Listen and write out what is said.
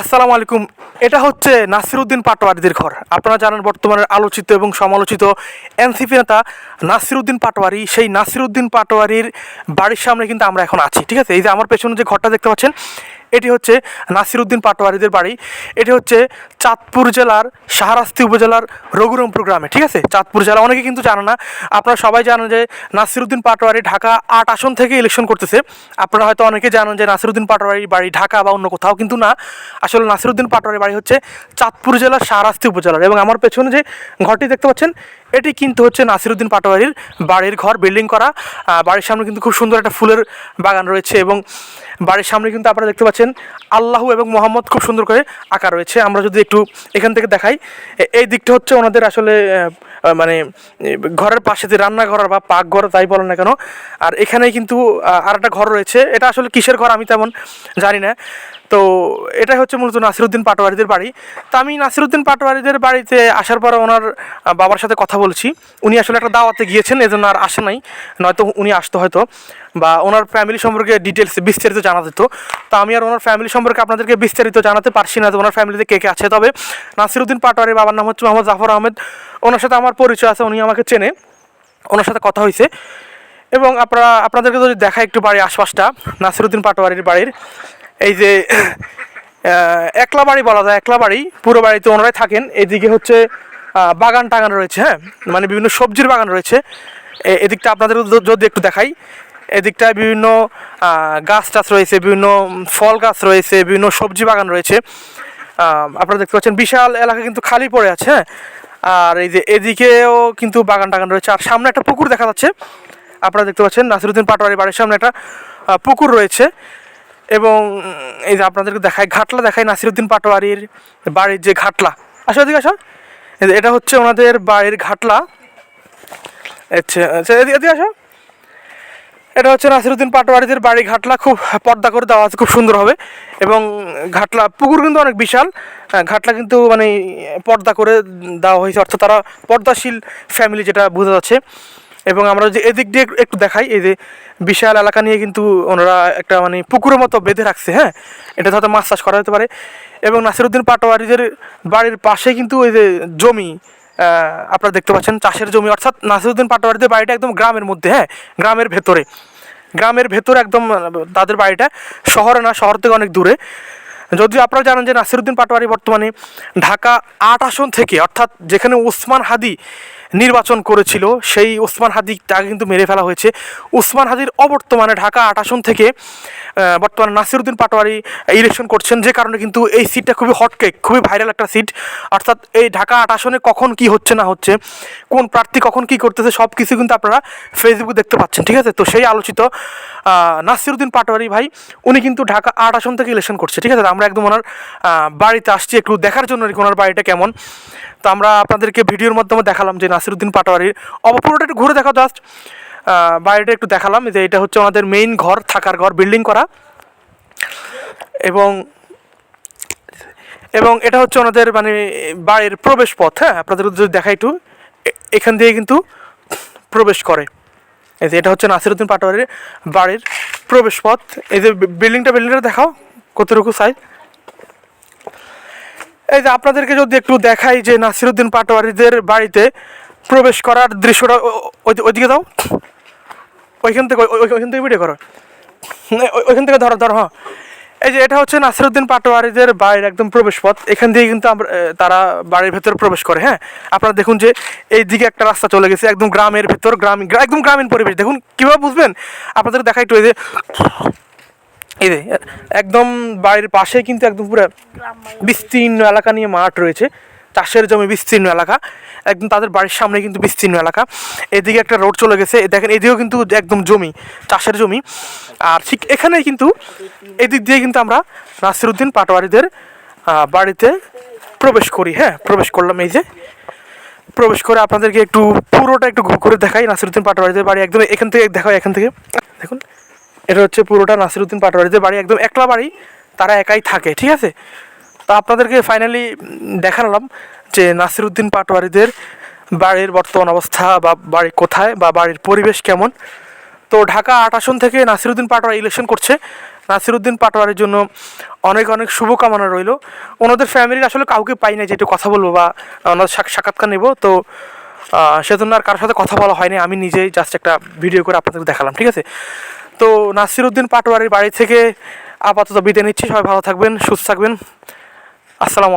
আসসালামু আলাইকুম। এটা হচ্ছে নাসিরুদ্দিন পাটোয়ারিদের ঘর। আপনারা জানেন বর্তমানে আলোচিত এবং সমালোচিত এনসিপি নেতা নাসিরুদ্দিন পাটোয়ারি। সেই নাসিরুদ্দিন পাটোয়ারির বাড়ির সামনে কিন্তু আমরা এখন আছি, ঠিক আছে? এই যে আমার পেছনে যে ঘরটা দেখতে পাচ্ছেন এটি হচ্ছে নাসিরুদ্দিন পাটোয়ারিদের বাড়ি। এটি হচ্ছে চাঁদপুর জেলার শাহরাস্তি উপজেলার রঘুরামপুর গ্রামে, ঠিক আছে? চাঁদপুর জেলা অনেকে কিন্তু জানে না। আপনারা সবাই জানেন যে নাসিরুদ্দিন পাটোয়ারি ঢাকা আট আসন থেকে ইলেকশন করতেছে। আপনারা হয়তো অনেকে জানেন যে নাসিরুদ্দিন পাটোয়ারির বাড়ি ঢাকা বা অন্য কোথাও, কিন্তু না। আসলে নাসিরুদ্দিন পাটোয়ারির বাড়ি হচ্ছে চাঁদপুর জেলার শাহরাস্তি উপজেলার। এবং আমার পেছনে যে ঘরটি দেখতে পাচ্ছেন এটি কিন্তু হচ্ছে নাসিরুদ্দিন পাটোয়ারির বাড়ির ঘর বিল্ডিং করা। বাড়ির সামনে কিন্তু খুব সুন্দর একটা ফুলের বাগান রয়েছে এবং বাড়ির সামনে কিন্তু আপনারা দেখতে পাচ্ছেন আল্লাহু এবং মোহাম্মদ খুব সুন্দর করে আঁকা রয়েছে। আমরা যদি একটু এখান থেকে দেখাই এই দিকটা হচ্ছে ওনাদের আসলে মানে ঘরের পাশে যে রান্নাঘর বা পাকঘর, তাই বলেন না কেন? আর এখানেই কিন্তু আর একটা ঘর রয়েছে। এটা আসলে কিসের ঘর আমি তেমন জানি না। তো এটাই হচ্ছে মূলত নাসিরুদ্দিন পাটোয়ারিদের বাড়ি। তা আমি নাসিরুদ্দিন পাটোয়ারিদের বাড়িতে আসার পর ওনার বাবার সাথে কথা বলছি, উনি আসলে একটা দাওয়াতে গিয়েছেন, এজন্য আর আসে নাই। নয়তো উনি আসতো হয়তো, বা ওনার ফ্যামিলি সম্পর্কে ডিটেলস বিস্তারিত জানা যেত। তো আমি আর ওনার ফ্যামিলি সম্পর্কে আপনাদেরকে বিস্তারিত জানাতে পারছি না যে ওনার ফ্যামিলিতে কে কে আছে। তবে নাসিরুদ্দিন পাটোয়ারির বাবার নাম হচ্ছে মোহাম্মদ জাফর আহমেদ। ওনার সাথে আমার পরিচয় আছে, উনি আমাকে চেনে। ওনার সাথে কথা হয়েছে। এবং আপনারা, আপনাদেরকে যদি দেখা একটু বাড়ির আশপাশটা, নাসিরুদ্দিন পাটোয়ারির বাড়ির, এই যে একলা বাড়ি বলা যায়, একলা বাড়ি, পুরো বাড়িতে ওনারাই থাকেন। এদিকে হচ্ছে বাগান টাগান রয়েছে হ্যাঁ? মানে বিভিন্ন সবজির বাগান রয়েছে। এদিকটা আপনাদের যদি একটু দেখাই, এদিকটায় বিভিন্ন গাছ টাছ রয়েছে, বিভিন্ন ফল গাছ রয়েছে, বিভিন্ন সবজি বাগান রয়েছে। আপনারা দেখতে পাচ্ছেন, বিশাল এলাকা কিন্তু খালি পড়ে আছে হ্যাঁ? আর এই যে এদিকেও কিন্তু বাগান টাগান রয়েছে। আর সামনে একটা পুকুর দেখা যাচ্ছে। আপনারা দেখতে পাচ্ছেন, নাসিরুদ্দিন পাটোয়ারি বাড়ির সামনে একটা পুকুর রয়েছে। এবং এই যে আপনাদেরকে দেখায় ঘাটলা দেখায় নাসিরুদ্দিন পাটোয়ারির বাড়ির যে ঘাটলা। আসো এদিকে আসো। এটা হচ্ছে ওনাদের বাড়ির ঘাটলা। আচ্ছা আচ্ছা আসো। এটা হচ্ছে নাসিরুদ্দিন পাটোয়ারিদের বাড়ি ঘাটলা। খুব পর্দা করে দেওয়া আছে, খুব সুন্দর হবে। এবং ঘাটলা, পুকুর কিন্তু অনেক বিশাল। ঘাটলা কিন্তু মানে পর্দা করে দেওয়া হয়েছে। অর্থাৎ তারা পর্দাশীল ফ্যামিলি যেটা বোঝা যাচ্ছে। এবং আমরা যে এদিক দিয়ে একটু- দেখাই, এই যে বিশাল এলাকা নিয়ে কিন্তু ওনারা একটা মানে পুকুরের মতো বেঁধে রাখছে হ্যাঁ? এটা হয়তো মাছ চাষ করা হতে পারে। এবং নাসিরুদ্দিন পাটোয়ারিদের বাড়ির পাশে কিন্তু ওই যে জমি আপনারা দেখতে পাচ্ছেন চাষের জমি। অর্থাৎ নাসিরুদ্দিন পাটোয়ারিদের বাড়িটা একদম গ্রামের মধ্যে হ্যাঁ? গ্রামের ভেতরে। গ্রামের ভেতরে একদম তাদের বাড়িটা। শহরে না, শহর থেকে অনেক দূরে। যদিও আপনারা জানেন যে নাসিরুদ্দিন পাটোয়ারি বর্তমানে ঢাকা আট আসন থেকে, অর্থাৎ যেখানে ওসমান হাদি নির্বাচন করেছিল, সেই ওসমান হাদি তাকে কিন্তু মেরে ফেলা হয়েছে। ওসমান হাদির অবর্তমানে ঢাকা আট আসন থেকে বর্তমানে নাসিরুদ্দিন পাটোয়ারি ইলেকশন করছেন, যে কারণে কিন্তু এই সিটটা খুবই হটকেক খুবই ভাইরাল একটা সিট অর্থাৎ এই ঢাকা আট আসনে কখন কি হচ্ছে না হচ্ছে, কোন প্রার্থী কখন কি করতেছে সব কিছু কিন্তু আপনারা ফেসবুকে দেখতে পাচ্ছেন, ঠিক আছে? তো সেই আলোচিত নাসিরুদ্দিন পাটোয়ারি ভাই, উনি কিন্তু ঢাকা আট আসন থেকে ইলেকশন করছে, ঠিক আছে? তো আমরা একদম ওনার বাড়িতে আসছি একটু দেখার জন্য ওনার বাড়িটা কেমন। তো আমরা আপনাদেরকে ভিডিওর মাধ্যমে দেখালাম যে নাসিরুদ্দিন পাটোয়ারির অবপুরোটা একটু ঘুরে দেখা জাস্ট বাড়িটা একটু দেখালাম যে এটা হচ্ছে ওনাদের মেইন ঘর, থাকার ঘর বিল্ডিং করা। এবং এবং এটা হচ্ছে ওনাদের মানে বাড়ির প্রবেশ পথ হ্যাঁ? আপনাদের যদি দেখা একটু এখান দিয়ে কিন্তু প্রবেশ করে। এই যে এটা হচ্ছে নাসিরুদ্দিন পাটোয়ারির বাড়ির প্রবেশ পথ। এই যে বিল্ডিংটা বিল্ডিংটা দেখাও, কতটুকু সাইজ এই যে আপনাদেরকে যদি একটু দেখাই যে নাসিরুদ্দিন পাটোয়ারিদের বাড়িতে প্রবেশ করার দৃশ্যটা ওইদিকে দাও ওইখান থেকে, ওই- ওই- ওইখান থেকে ভিডিও করো। ওইখান থেকে ধরো ধরো হ্যাঁ। এই যে এটা হচ্ছে নাসিরুদ্দিন পাটোয়ারিদের বাড়ির একদম প্রবেশ পথ এখান দিয়ে কিন্তু আমরা তারা বাড়ির ভেতরে প্রবেশ করে হ্যাঁ। আপনারা দেখুন যে এই দিকে একটা রাস্তা চলে গেছে, একদম গ্রামের ভেতর গ্রামীণ একদম গ্রামীণ পরিবেশ। দেখুন, কীভাবে বুঝবেন? আপনাদের দেখা একটু এই যে এই একদম বাড়ির পাশে কিন্তু একদম পুরো বিস্তীর্ণ এলাকা নিয়ে মাঠ রয়েছে। চাষের জমি বিস্তীর্ণ এলাকা। একদম তাদের বাড়ির সামনে কিন্তু বিস্তীর্ণ এলাকা। এদিকে একটা রোড চলে গেছে। দেখেন এদিকেও কিন্তু একদম জমি চাষের জমি। আর ঠিক এখানে কিন্তু এদিক দিয়ে কিন্তু আমরা নাসিরুদ্দিন পাটোয়ারিদের আহ, বাড়িতে প্রবেশ করি। হ্যাঁ প্রবেশ করলাম এই যে। প্রবেশ করে আপনাদেরকে একটু পুরোটা একটু ঘুরে দেখাই। নাসিরুদ্দিন পাটোয়ারিদের বাড়ি একদম এখান থেকে দেখাই এখান থেকে। দেখুন। এটা হচ্ছে পুরোটা নাসিরুদ্দিন পাটোয়ারিদের বাড়ি একদম একলা বাড়ি, তারা একাই থাকে, ঠিক আছে? তা আপনাদেরকে ফাইনালি দেখালাম যে নাসিরুদ্দিন পাটোয়ারিদের বাড়ির বর্তমান অবস্থা বা বাড়ি কোথায় বা বাড়ির পরিবেশ কেমন। তো ঢাকা আট আসন থেকে নাসিরুদ্দিন পাটোয়ারি ইলেকশন করছে। নাসিরুদ্দিন পাটোয়ারির জন্য অনেক অনেক শুভকামনা রইল। ওনাদের ফ্যামিলির আসলে কাউকে পাই না যে একটু কথা বলব বা ওনাদের সাক্ষাৎকার নেব। তো সেজন্য আর কারোর সাথে কথা বলা হয়নি। আমি নিজেই জাস্ট একটা ভিডিও করে আপনাদের দেখালাম, ঠিক আছে? তো নাসির উদ্দিন পাটোয়ারির বাড়ি থেকে আপাতত বিদায় নিচ্ছি। সবাই ভালো থাকবেন, সুস্থ থাকবেন। আসসালাম